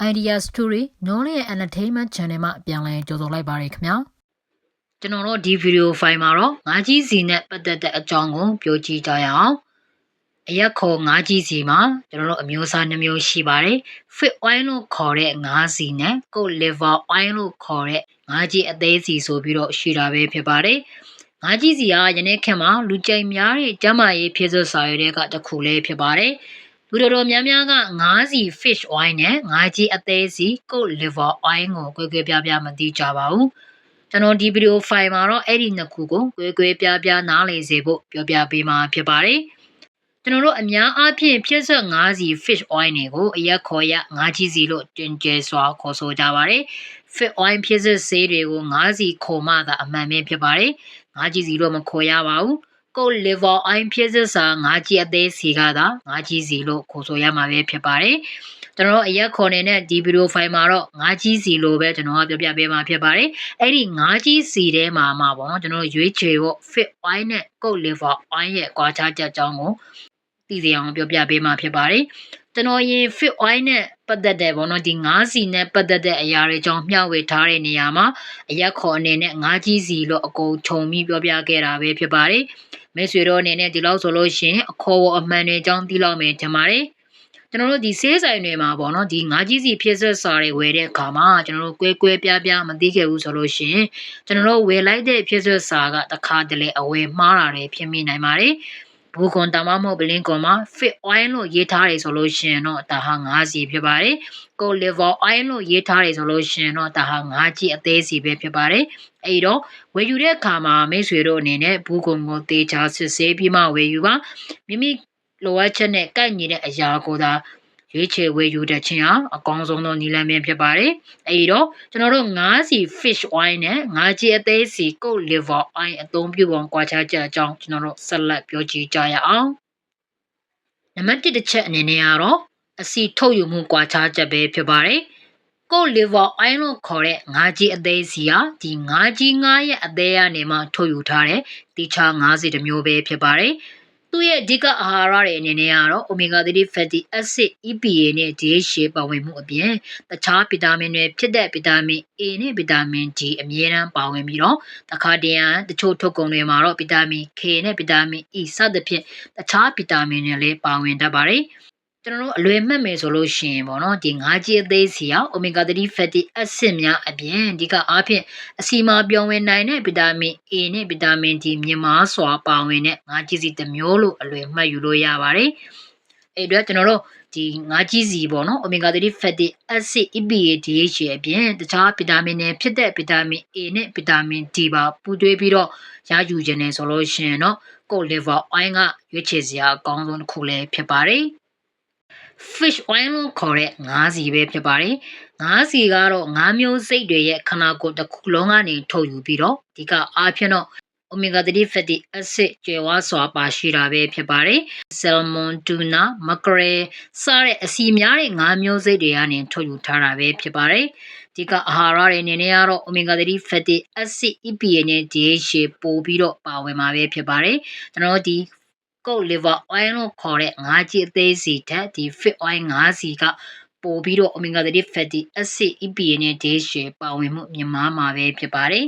Idea Story Knowledge and Entertainment Channel မှာပြန်လည်ကြိုဆိုလိုက်ပါရခင်ဗျာကျွန်တော်တို့ဒီဗီဒီယိုဖိုင်မှာတော့ငါးကြီးစီနဲ့ပတ်သက်တဲ့အကြောင်းကိုပြောကြည့်ကြရအောင်အရက်ခေါ်ငါးကြီးစီမှာကျွန်တော်တို့အမျိုးအစားနှမျိုးရှိပါတယ် fit oil လို့ခေါ်တဲ့ငါးစီနဲ့ cold liver oil လို့ခေါ်တဲ့ငါးကြီးအသေးစီဆိုပြီးတော့ရှိတာပဲဖြစ်ပါတယ်ငါးကြီးစီကယနေ့ခေတ်မှာလူကြိမ်များတဲ့ကျန်းမာရေးဖြစ်စစ်စာရွက်တွေကတစ်ခုလေးဖြစ်ပါတယ် လူတော်တော်များများကငါးစီ fish oil နဲ့ငါးကြီးအသေးစီ cold liver oil ကိုကြွယ်ကြွယ်ပြားပြားမသိကြပါဘူးကျွန်တော်ဒီဗီဒီယိုဖိုင်မှာတော့အဲ့ဒီနှစ်ခုကိုကြွယ်ကြွယ်ပြားပြားနားလည်စေဖို့ပြောပြပေးမှာဖြစ်ပါတယ်ကျွန်တော်တို့အများအားဖြင့်ဖြစ်ဆက်ငါးစီ fish oil တွေကိုအရက်ခေါ်ရငါးကြီးစီလို့တွင်ကျဲစွာခေါ်ဆိုကြပါတယ် fit oil ဖြစ်ဆက်ဆေးတွေကိုငါးစီခေါ်မှသာအမှန်ပဲဖြစ်ပါတယ်ငါးကြီးစီတော့မခေါ်ရပါဘူး ကို liver oil ဖြစ်စစ်စာငါးကြီးအသေးစီကသာငါးကြီးစီလို့ခေါ်ဆိုရမှာပဲဖြစ်ပါတယ်ကျွန်တော်အရက်ခေါ်နေတဲ့ဒီဗီဒီယိုဖိုင်မှာတော့ငါးကြီးစီလို့ပဲကျွန်တော်ကပြောပြပေးမှာဖြစ်ပါတယ်အဲ့ဒီငါးကြီးစီထဲမှာမှာပေါ့နော်ကျွန်တော်ရွေးချယ်ဖို့ fit oil နဲ့ cold liver oil ရဲ့ကွာခြားချက်အကြောင်းကိုသိစေအောင်ပြောပြပေးမှာဖြစ်ပါတယ်ကျွန်တော်ရင် fit oil နဲ့ပတ်သက်တဲ့ပေါ့နော်ဒီငါးစီနဲ့ပတ်သက်တဲ့အရာတွေကြောင့်မျှဝေထားတဲ့နေရာမှာအရက်ခေါ်အနေနဲ့ငါးကြီးစီလို့အကုန်ခြုံပြီးပြောပြခဲ့တာပဲဖြစ်ပါတယ် မိတ်ဆွေတို့အနေနဲ့ဒီလောက်ဆိုလို့ရှိရင်အခေါ်ဝအမှန်တွေအကြောင်းသိလောက်မယ်ထင်ပါတယ်ကျွန်တော်တို့ဒီဆေးဆိုင်တွေမှာပေါ့နော်ဒီငါးကြီးစီဖြစ်ဆက်စာတွေဝယ်တဲ့အခါမှာကျွန်တော်တို့ကွဲကွဲပြားပြားမသိခဲ့ဘူးဆိုလို့ရှိရင်ကျွန်တော်တို့ဝယ်လိုက်တဲ့ဖြစ်ဆက်စာကတစ်ခါတလေအဝယ်မှားတာတွေဖြစ်မိနိုင်ပါတယ် ဘူကွန်တမမဟုတ်ဘလင်းကွန်မှာ fit oil လို့ရေးထားတယ်ဆိုလို့ရှိရင်တော့ဒါဟာငါးစီဖြစ်ပါတယ်။ co liver oil လို့ရေးထားတယ်ဆိုလို့ရှိရင်တော့ဒါဟာငါးကြီးအသေးစီပဲဖြစ်ပါတယ်။အဲဒီတော့ဝယ်ယူတဲ့အခါမှာမိတ်ဆွေတို့အနေနဲ့ဘူကွန်ကိုတေချာစစ်ဆေးပြီးမှဝယ်ယူပါ။မိမိလိုအပ်ချက်နဲ့ကိုက်ညီတဲ့အရာကိုသာ ရွေးချယ်ဝယ်ယူတဲ့ခြင်းဟာအကောင်းဆုံးသောနည်းလမ်းပဲဖြစ်ပါတယ်။အဲဒီတော့ကျွန်တော်တို့ငါးစီ fish oil နဲ့ငါးကြီးအသေးစီ cold liver oil အသုံးပြုပုံကွာခြားချက်အကြောင်းကျွန်တော်တို့ဆက်လက်ပြောကြည့်ကြရအောင်။နံပါတ်1တစ်ချက်အနေနဲ့ကတော့အစီထုတ်ယူမှုကွာခြားချက်ပဲဖြစ်ပါတယ်။ကို liver oil လို့ခေါ်တဲ့ငါးကြီးအသေးစီဟာဒီငါးကြီးငါးရဲ့အသေးကနေမှထုတ်ယူထားတဲ့တိချာငါးစီတစ်မျိုးပဲဖြစ်ပါတယ်။ သူ့ရဲ့အဓိကအာဟာရတွေအနေနဲ့ကတော့ omega 3 fatty acid EPA နဲ့ DHA ပါဝင်မှုအပြင်တခြားဗီတာမင်တွေဖြစ်တဲ့ဗီတာမင် A နဲ့ဗီတာမင် D အမြဲတမ်းပါဝင်ပြီးတော့တခါတရံတချို့ထုတ်ကုန်တွေမှာတော့ဗီတာမင် K နဲ့ဗီတာမင် E စသဖြင့်တခြားဗီတာမင်တွေလည်းပါဝင်တတ်ပါတယ်။ ကျွန်တော်တို့အလွယ်မှတ်မယ်ဆိုလို့ရှိရင်ပေါ့နော်ဒီငါးကြီးအသေးစီက omega 3 fatty acid များအပြင်ဒီကအားဖြင့်အစီမာပြောင်းဝင်နိုင်တဲ့ဗီတာမင် A နဲ့ဗီတာမင် D မြင့်မားစွာပါဝင်တဲ့ငါးကြီးစီတစ်မျိုးလို့အလွယ်မှတ်ယူလို့ရပါတယ်အဲ့တော့ကျွန်တော်တို့ဒီငါးကြီးစီပေါ့နော် omega 3 fatty acid EPA DHA အပြင်တခြားဗီတာမင်တွေဖြစ်တဲ့ဗီတာမင် A နဲ့ဗီတာမင် D ပါပူးတွဲပြီးတော့ရယူခြင်းနဲ့ဆိုလို့ရှိရင်တော့ကို liver oil ကရွေးချယ်စရာအကောင်းဆုံးတစ်ခုလည်းဖြစ်ပါတယ် fish oil လို့ခေါ်တဲ့ငါးစီပဲဖြစ်ပါတယ်။ငါးစီကတော့ငါးမျိုးစိတ်တွေရဲ့ခနာကိုယ်တစ်ခုလုံးကနေထုတ်ယူပြီးတော့ဒီကအားဖြင့်တော့ omega 3 fatty acid ကျွဲဝါစွာပါရှိတာပဲဖြစ်ပါတယ်။ salmon, tuna, mackerel စတဲ့အစီများတဲ့ငါးမျိုးစိတ်တွေကနေထုတ်ယူထားတာပဲဖြစ်ပါတယ်။ဒီကအာဟာရတွေအနေနဲ့ကတော့ omega 3 fatty acid EPA နဲ့ DHA ပို့ပြီးတော့ပါဝင်မှာပဲဖြစ်ပါတယ်။ကျွန်တော်ဒီ ကုတ် liver oil လို့ခေါ်တဲ့ငါးကြီးအသေးစီဓာတ်ဒီ fit oil ငါးစီကပို့ပြီးတော့ omega 3 fatty acid EPA နဲ့ DHA ပါဝင်မှုမြင့်မားမှာပဲဖြစ်ပါတယ်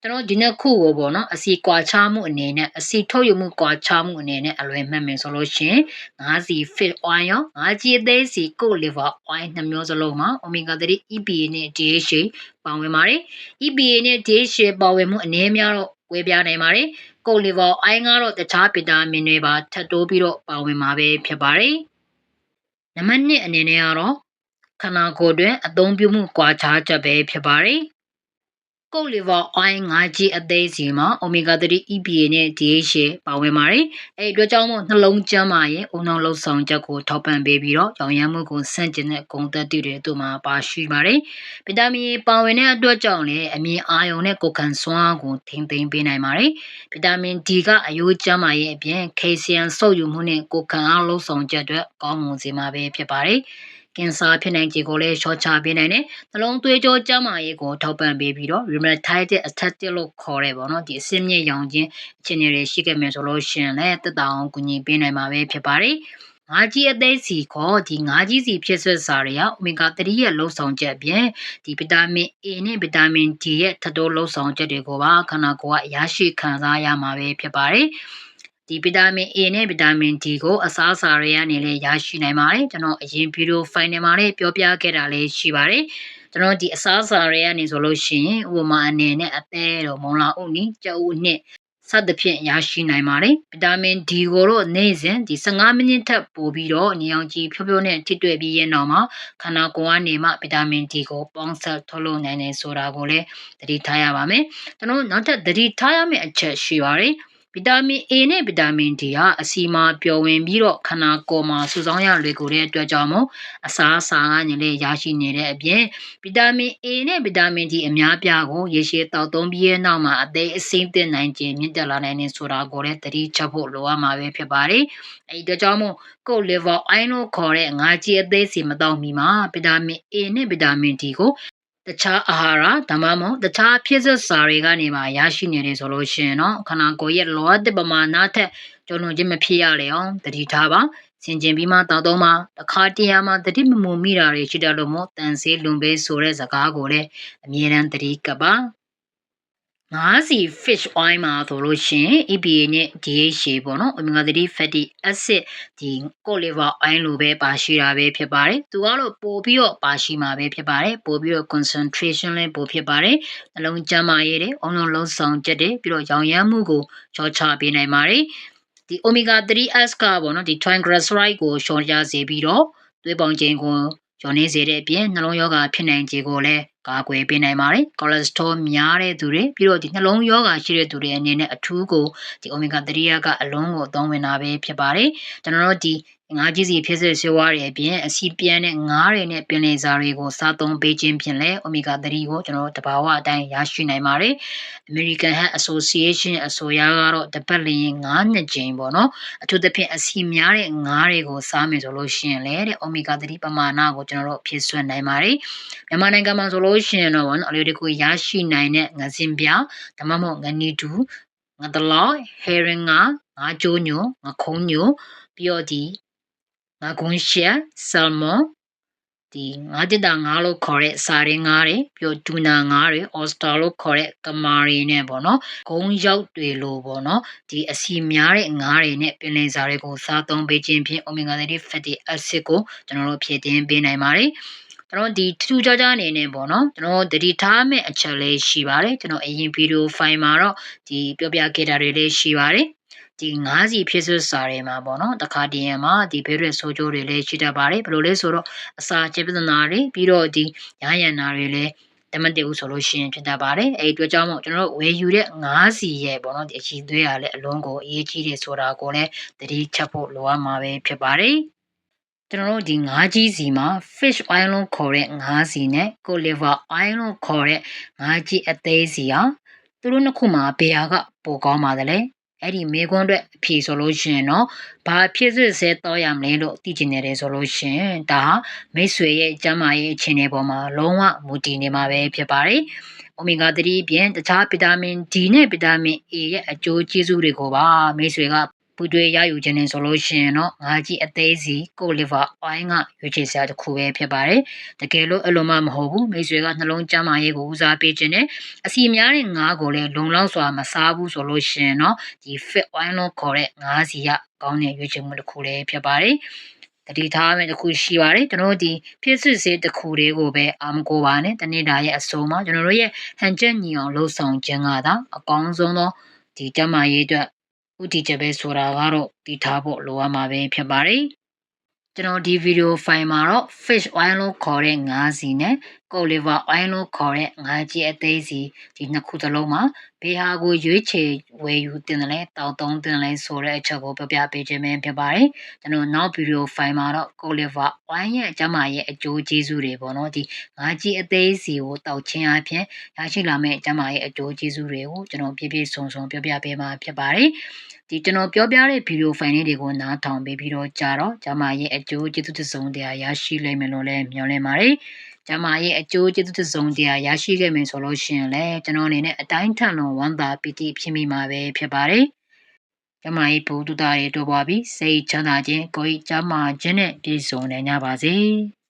ကျွန်တော်ဒီနှစ်ခုကိုပေါ့နော်အစီကွာခြားမှုအနေနဲ့အစီထုတ်ယူမှုကွာခြားမှုအနေနဲ့အလွယ်မှတ်မယ်ဆိုလို့ရှင်ငါးစီ fit oil ရောငါးကြီးအသေးစီ cold liver oil နှစ်မျိုးစလုံးမှာ omega 3 EPA နဲ့ DHA ပါဝင်ပါတယ် EPA နဲ့ DHA ပါဝင်မှုအနည်းများတော့ဝေပြနိုင်ပါတယ်။ ကုတ်လီဗာအိုင်းကတော့တခြားဗီတာမင်တွေပါထပ်တိုးပြီးတော့ပါဝင်မှာပဲဖြစ်ပါတယ်။နံပါတ်1အနေနဲ့ကတော့ခန္ဓာကိုယ်တွင်အသုံးပြုမှုကွာခြားချက်ပဲဖြစ်ပါတယ်။ ကုတ်လီဗာအိုင်း 5G အသေးစီမှာ omega 3 EPA နဲ့ DHA ပါဝင်ပါတယ်။အဲဒီအတွက်ကြောင့်မို့နှလုံးကျန်းမာရေးအုံနောက်လှုပ်ဆောင်ချက်ကိုထောက်ပံ့ပေးပြီးတော့ရောင်ရမ်းမှုကိုဆန့်ကျင်တဲ့ဂုဏ်သက်တည်တွေသူ့မှာပါရှိပါတယ်။ဗီတာမင် ပါဝင်တဲ့အတွက်ကြောင့်လည်းအမြင်အာရုံနဲ့ကိုယ်ခံစွမ်းကိုထိမ့်သိမ်းပေးနိုင်ပါတယ်။ဗီတာမင် D ကအယိုးကျန်းမာရေးအပြင်ကယ်လ်ဆီယမ်စုပ်ယူမှုနဲ့ကိုယ်ခံအားလှုပ်ဆောင်ချက်အတွက်ကောင်းမွန်စေမှာပဲဖြစ်ပါတယ်။ ကင်ဆာဖြစ်နိုင်ခြေကိုလည်းရှော့ချပေးနိုင်တယ်။နှလုံးသွေးကြောကျန်းမာရေးကိုထောက်ပံ့ပေးပြီးတော့ rheumatoid arthritis လို့ခေါ်တဲ့ပေါ့နော်ဒီအဆင့်မြင့်ရောင်ခြင်းအခြေအနေတွေရှိခဲ့မယ်ဆိုလို့ရှိရင်လည်းတက်တာအောင်ကူညီပေးနိုင်မှာပဲဖြစ်ပါတယ်ငါးကြီးအသေးစီခေါ်ဒီငါးကြီးစီဖြစ်ဆွစာတွေကအိုမီဂါ3ရဲ့လုံဆောင်ချက်အပြင်ဒီဗီတာမင် A နဲ့ဗီတာမင် D ရဲ့ထပ်တိုးလုံဆောင်ချက်တွေကိုပါခန္ဓာကိုယ်ကရရှိခံစားရမှာပဲဖြစ်ပါတယ် ဒီဗီတာမင် A နဲ့ဗီတာမင် D ကိုအစားအစာတွေကနေလည်းရရှိနိုင်ပါတယ်ကျွန်တော်အရင်ဗီဒီယိုဖိုင်နယ်မှာလည်းပြောပြခဲ့တာလည်းရှိပါတယ်ကျွန်တော်ဒီအစားအစာတွေကနေဆိုလို့ရှိရင်ဥပမာအနေနဲ့အသေးတော့မုံလာဥနီကြောက်ဥနှစ်စသဖြင့်ရရှိနိုင်ပါတယ်ဗီတာမင် D ကိုတော့နေ့စဉ်ဒီ15မိနစ်ထပ်ပို့ပြီးတော့ညောင်ကြီးဖြိုးဖြိုးနဲ့ထိတွေ့ပြီးရင်တော့မှခန္ဓာကိုယ်ကနေမှဗီတာမင် D ကိုပေါင်းစပ်ထုတ်လုပ်နိုင်တယ်ဆိုတာကိုလည်းသတိထားရပါမယ်ကျွန်တော်နောက်ထပ်သတိထားရမယ့်အချက်ရှိပါတယ် ဗီတာမင် A နဲ့ဗီတာမင် D ဟာအစီမှာပျော်ဝင်ပြီးတော့ခန္ဓာကိုယ်မှာစုဆောင်းရလွယ်ကူတဲ့အတွက်ကြောင့်မို့အစာအစာကနေလည်းရရှိနေတဲ့အပြင်ဗီတာမင် A နဲ့ဗီတာမင် D အများပြားကိုရေရှည်တောက်သုံးပြီးရဲ့နောက်မှာအသေးအစိမ့်တင်နိုင်ခြင်းမြင့်တက်လာနိုင်နေဆိုတာကိုလည်းသတိချက်ဖို့လိုအပ်မှာပဲဖြစ်ပါတယ်။အဲဒီအတွက်ကြောင့်မို့ကို liver iron လို့ခေါ်တဲ့ငါးကြီးအသေးစီမတော့မီမှာဗီတာမင် A နဲ့ဗီတာမင် D ကို တခြားအာဟာရဒါမှမဟုတ်တခြားဖြစ်စစ်စာတွေကနေပါရရှိနေတယ်ဆိုလို့ရှိရင်တော့ခန္ဓာကိုယ်ရဲ့လောအပ်တဲ့ပမာဏထက်ကျော်လွန်ခြင်းမဖြစ်ရလေအောင်တတိထားပါဆင်ကျင်ပြီးမှတောက်တော့မှတစ်ခါတရံမှာတတိမမူမိတာတွေရှိတယ်လို့မို့တန်ဆေးလွန်ပေးဆိုတဲ့စကားကိုလည်းအမြဲတမ်းတတိကပ်ပါ ငါးစီ fish oil မှာဆိုလို့ရှိရင် EPA နဲ့ DHA ပေါ့နော် omega 3 fatty acid ဒီ cod liver oil လိုပဲပါရှိတာပဲဖြစ်ပါတယ်။သူကတော့ပို့ပြီးတော့ပါရှိမှာပဲဖြစ်ပါတယ်။ပို့ပြီးတော့ concentration လည်းပို့ဖြစ်ပါတယ်။နှလုံးကျန်းမာရေးတွေအုံလုံးလုံးဆောင်ချက်တွေပြီးတော့ရောင်ရမ်းမှုကိုချောချပေးနိုင်ပါတယ်။ဒီ omega 3S ကပေါ့နော်ဒီ triglyceride ကိုရှောင်ကြစေပြီးတော့သွေးပေါင်ချိန်ကို ကျော်နေစေတဲ့အပြင်နှလုံးရောဂါဖြစ်နိုင်ခြေကိုလည်းကာကွယ်ပေးနိုင်ပါတယ်။ cholesterol များတဲ့သူတွေပြီးတော့ဒီနှလုံးရောဂါရှိတဲ့သူတွေအနေနဲ့အထူးကိုဒီ omega 3ကအလုံးကိုအသုံးဝင်တာပဲဖြစ်ပါတယ်။ကျွန်တော်တို့ဒီ ငါးကြီးစီဖြစ်စေဆွေးဝါးတွေအပြင်အစီပြန်တဲ့ငါးတွေနဲ့ပင်လယ်စာတွေကိုစားသုံးပေးခြင်းဖြင့်လည်း omega 3ကိုကျွန်တော်တို့တဘာဝအတိုင်းရရှိနိုင်ပါတယ်။ American Heart Association အဆိုအရကတော့တပတ်လျင်9နှစ်ကြိမ်ပေါ့နော်။အထူးသဖြင့်အစီများတဲ့ငါးတွေကိုစားမယ်ဆိုလို့ရှိရင်လည်းတဲ့ omega 3ပမာဏကိုကျွန်တော်တို့ဖြစ်ဆွနိုင်ပါတယ်။မြန်မာနိုင်ငံမှာဆိုလို့ရှိရင်တော့ပေါ့နော်အလေးတကူရရှိနိုင်တဲ့ငစင်ပြားဒါမှမဟုတ်ငနီတူငတလော herring ငါငါကြိုးညိုငခုံးညိုပြီးတော့ဒီ ငါကွန်ရှက်ဆယ်မွန်ဒီငါးတစ်တာငါးလို့ခေါ်တဲ့စာရင်းငါးတွေပြီးတော့ဒူနာငါးတွေအော်စတာလို့ခေါ်တဲ့ကမာရီနဲ့ပေါ့နော်ဂုံးရောက်တွေလို့ပေါ့နော်ဒီအစီများတဲ့ငါးတွေနဲ့ပင်လယ်စာတွေကိုစားသုံးပေးခြင်းဖြင့် omega 3 fatty acid ကိုကျွန်တော်တို့ဖြည့်တင်းပေးနိုင်ပါတယ်ကျွန်တော်ဒီထူးခြားခြားအနေနဲ့ပေါ့နော်ကျွန်တော်တတိထားမဲ့အချက်လေးရှိပါတယ်ကျွန်တော်အရင်ဗီဒီယိုဖိုင်မှာတော့ဒီပြောပြခဲ့တာတွေလေးရှိပါတယ် ဒီငါးစီဖြစ်စွစာတွေမှာပေါ့နော်တခါတည်းရမှာဒီဘေးရွက်ဆိုးကျိုးတွေလည်းရှိတတ်ပါတယ်ဘယ်လိုလဲဆိုတော့အစာချေပဒနာတွေပြီးတော့ဒီရဟယန္နာတွေလည်းတမတည်ဘူးဆိုလို့ရှိရင်ဖြစ်တတ်ပါတယ်အဲ့ဒီအတွက်ကြောင့်မို့ကျွန်တော်တို့ဝယ်ယူတဲ့ငါးစီရဲ့ပေါ့နော်ဒီအချီသွေးရလည်းအလုံးကိုအရေးကြီးတယ်ဆိုတာကိုလည်းသတိချက်ဖို့လိုအပ်မှာပဲဖြစ်ပါတယ်ကျွန်တော်တို့ဒီငါးကြီးစီမှာ fish oil လို့ခေါ်တဲ့ငါးစီနဲ့ co liver oil လို့ခေါ်တဲ့ငါးကြီးအသေးစီဟာသူတို့နှစ်ခုမှာဘယ်ဟာကပိုကောင်းပါသလဲ အဲ့ဒီမေခွန်းအတွက်အဖြေဆိုလို့ရှိရင်တော့ဘာဖြစ်စစ်စဲတော့ရမလဲလို့သိချင်နေတယ်ဆိုလို့ရှိရင်ဒါမိတ်ဆွေရဲ့ကျမ်းမာရေးအခြေအနေပေါ်မှာလုံးဝမူတည်နေမှာပဲဖြစ်ပါတယ်။ omega 3ပြင်တခြားဗီတာမင် D နဲ့ဗီတာမင် A ရဲ့အကျိုးကျေးဇူးတွေကိုပါမိတ်ဆွေက ပူတွေရယူခြင်းနဲ့ဆိုလို့ရှိရင်တော့ငါကြီးအသေးစီကိုလီဗာအိုင်းကရွေးချယ်စရာတစ်ခုပဲဖြစ်ပါတယ်။တကယ်လို့အလိုမှမဟုတ်ဘူးမိတ်ဆွေကနှလုံးကျန်းမာရေးကိုဦးစားပေးခြင်းနဲ့အစီများတဲ့ငါးကိုလည်းလုံလောက်စွာမစားဘူးဆိုလို့ရှိရင်တော့ဒီ fit oil လို့ခေါ်တဲ့ငါးစီကကောင်းတဲ့ရွေးချယ်မှုတစ်ခုလည်းဖြစ်ပါတယ်။တတိထားမယ်တစ်ခုရှိပါတယ်ကျွန်တော်တို့ဒီဖြစ်စစ်စေးတစ်ခုလေးကိုပဲအာမကိုပါနဲ့တနေ့တာရဲ့အစုံမှာကျွန်တော်တို့ရဲ့ဟန်ချက်ညီအောင်လှုပ်ဆောင်ခြင်းကသာအကောင်းဆုံးသောဒီကျမရေးအတွက် ဥတီချက်ပဲဆိုတာကတော့တည်ထားဖို့လိုအပ်မှာပဲဖြစ်ပါတယ်ကျွန်တော်ဒီဗီဒီယိုဖိုင်မှာတော့ fish oil လို့ခေါ်တဲ့ငါးစီနဲ့ cod liver oil လို့ခေါ်တဲ့ငါးကြီးအသေးစီဒီနှစ်ခုသလုံးမှာဘေးဟာကိုရွေးချယ်ဝယ်ယူတင်တယ်လဲတောက်သုံးတင်လဲဆိုတဲ့အချက်ကိုပြပြပေးခြင်းပဲဖြစ်ပါတယ်ကျွန်တော်နောက်ဗီဒီယိုဖိုင်မှာတော့ cod liver oil ရဲ့အကျမရဲ့အကျိုးကျေးဇူးတွေပေါ့နော်ဒီငါးကြီးအသေးစီကိုတောက်ခြင်းအပြင်ရရှိလာမယ့်အကျမရဲ့အကျိုးကျေးဇူးတွေကိုကျွန်တော်ပြည့်ပြည့်စုံစုံပြပြပေးမှာဖြစ်ပါတယ်ဒီကျွန်တော်ပြောပြတဲ့ဗီဒီယိုဖိုင်လေးတွေကိုနားထောင်ပြီးပြီးတော့ကြာတော့ကျမရဲ့အကျိုးကျေးဇူးတစုံတရာရရှိလိမ့်မယ်လို့လည်းမျှော်လင့်ပါတယ်။ ကျမရဲ့အကျိုးကျေးဇူးတစုံတရာရရှိခဲ့မယ်ဆိုလို့ရှိရင်လည်းကျွန်တော်အနေနဲ့အတိုင်းထန်လွန်ဝမ်းသာပီတိဖြစ်မိမှာပဲဖြစ်ပါတယ်။ကျမကြီးဘူတူတာတွေတို့ပွားပြီးစိတ်ချမ်းသာခြင်းကိုယ်ကြီးကျမ်းမာခြင်းနဲ့ပြည့်စုံနေကြပါစေ။